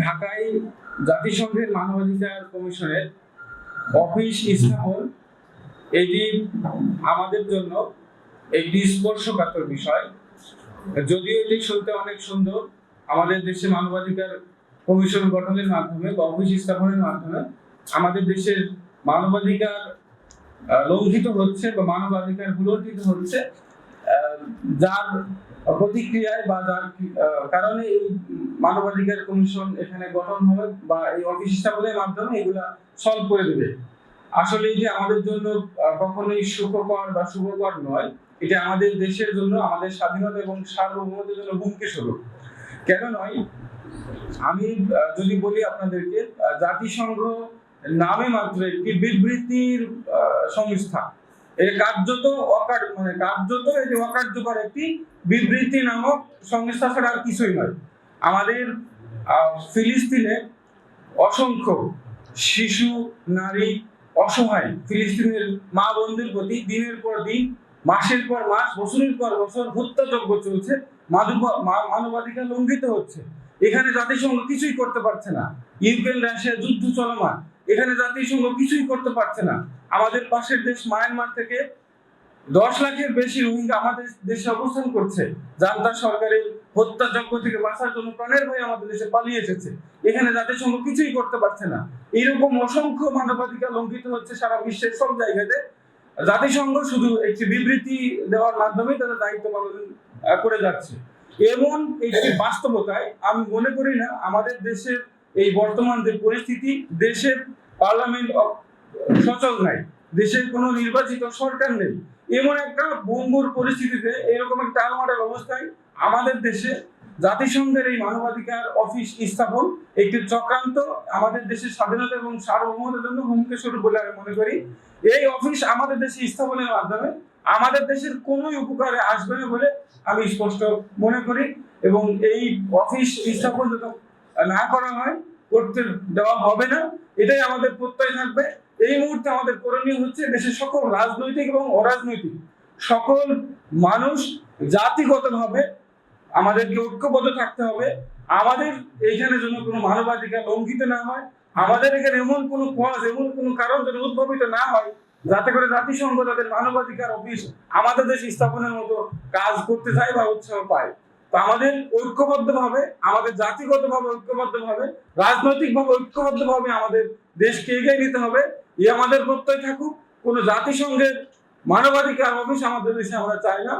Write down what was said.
ঢাকায় জাতিসংঘের মানবাধিকার কমিশনের অফিস এটি আমাদের জন্য একটি স্পর্শকাতর বিষয়। যদিও এটি শুনতে অনেক সুন্দর, আমাদের দেশে মানবাধিকার কমিশন গঠনের মাধ্যমে বা অফিস স্থাপনের মাধ্যমে আমাদের দেশের মানবাধিকার লঙ্ঘিত হচ্ছে বা মানবাধিকার ভুলণ্ঠিত হচ্ছে যার প্রতিক্রিয়ায় বা যার কারণে এই মানবাধিকার কমিশন এখানে গঠন হবে বা এই অফিস স্থাপনের মাধ্যমে এগুলা সলভ করে দেবে। আসলে এটি আমাদের জন্য কখনোই সুখকর বা শুভকর নয়, এটা আমাদের দেশের জন্য, আমাদের স্বাধীনতা এবং সার্বভৌমত্বের জন্য হুমকি স্বরূপ। কেন নয়? আমি যদি বলি আপনাদেরকে জাতিসংঘ নামে মাত্র একটি বিবৃতির সংস্থা। এর কার্যত অকার মানে কার্যত এটি অকার্যকর একটি বিবৃতি নামক সংস্থা ছাড়া আর কিছুই নয়। আমাদের ফিলিস্তিনে অসংখ্য শিশু, নারী অসহায় ফিলিস্তিনের মা বোনদের প্রতি দিনের পর দিন, মাসের পর মাস, বছরের পর বছর হত্যাযজ্ঞ চলছে মানবাধিকার লঙ্ঘিত হচ্ছে। এখানে জাতিসংঘ কিছুই করতে পারছে না। ইউক্রেন, রাশিয়া যুদ্ধ চলমান। এখানে জাতিসংঘ কিছুই করতে পারছে না। আমাদের পাশের দেশ মায়ানমার থেকে দশ লাখের বেশি রোহিঙ্গা আমাদের দেশে অবস্থান করছে জান্তার সরকারের হত্যাযজ্ঞ থেকে বাঁচার জন্য প্রাণের ভয়ে আমাদের দেশে পালিয়ে এসেছে। এখানে জাতিসংঘ কিছুই করতে পারছে না এইরকম অসংখ্য মানবাধিকার লঙ্ঘিত হচ্ছে সারা বিশ্বের সব জায়গাতে। জাতিসংঘ শুধু একটি বিবৃতি দেওয়ার মাধ্যমে তাদের দায়িত্ব পালন করে যাচ্ছে। এমন একটি বাস্তবতায় আমি মনে করি না আমাদের দেশের এই বর্তমান যে পরিস্থিতি, দেশের পার্লামেন্ট সচল নাই, দেশের কোনো নির্বাচিত সরকার নেই। এমন একটা বঙ্গুর পরিস্থিতিতে এরকম একটা আলমাটার অবস্থায় আমাদের দেশে জাতিসংঘের এই মানবাধিকার অফিস স্থাপন একটি চক্রান্ত আমাদের দেশের স্বাধীনতা এবং সার্বভৌমতার জন্য হুমকি স্বরূপ বলে আমি মনে করি। এই অফিস আমাদের দেশে স্থাপনের মাধ্যমে আমাদের দেশের কোনো উপকারে আসবে না বলে আমি স্পষ্ট মনে করি এবং এই অফিস স্থাপন যত না করা হয়, করতে দেওয়া হবে না, এটাই আমাদের প্রত্যয় থাকবে। এই মুহূর্তে আমাদের করণীয় হচ্ছে দেশের সকল রাজনৈতিক এবং অরাজনৈতিক সকল মানুষ জাতিগতভাবে আমাদেরকে ঐক্যবদ্ধ থাকতে হবে। আমাদের এইখানে যেন কোনো মানবাধিকার লঙ্ঘিত না হয়, আমাদের এখানে এমন কোনো কজ এমন কোনো কারণ যেন উদ্ভাবিত না হয়, যাতে করে জাতিসংঘ তাদের মানবাধিকার অফিস আমাদের দেশে স্থাপনের মতো কাজ করতে চায় বা উৎসাহ পায়। তো আমাদের ঐক্যবদ্ধভাবে, আমাদের জাতিগতভাবে ঐক্যবদ্ধভাবে ঐক্যবদ্ধ ভাবে আমাদের দেশকে এগিয়ে নিতে হবে। এ আমাদের প্রত্যয় থাকুক। কোনো জাতিসংঘের মানবাধিকার অফিস আমাদের দেশে আমরা চাই না।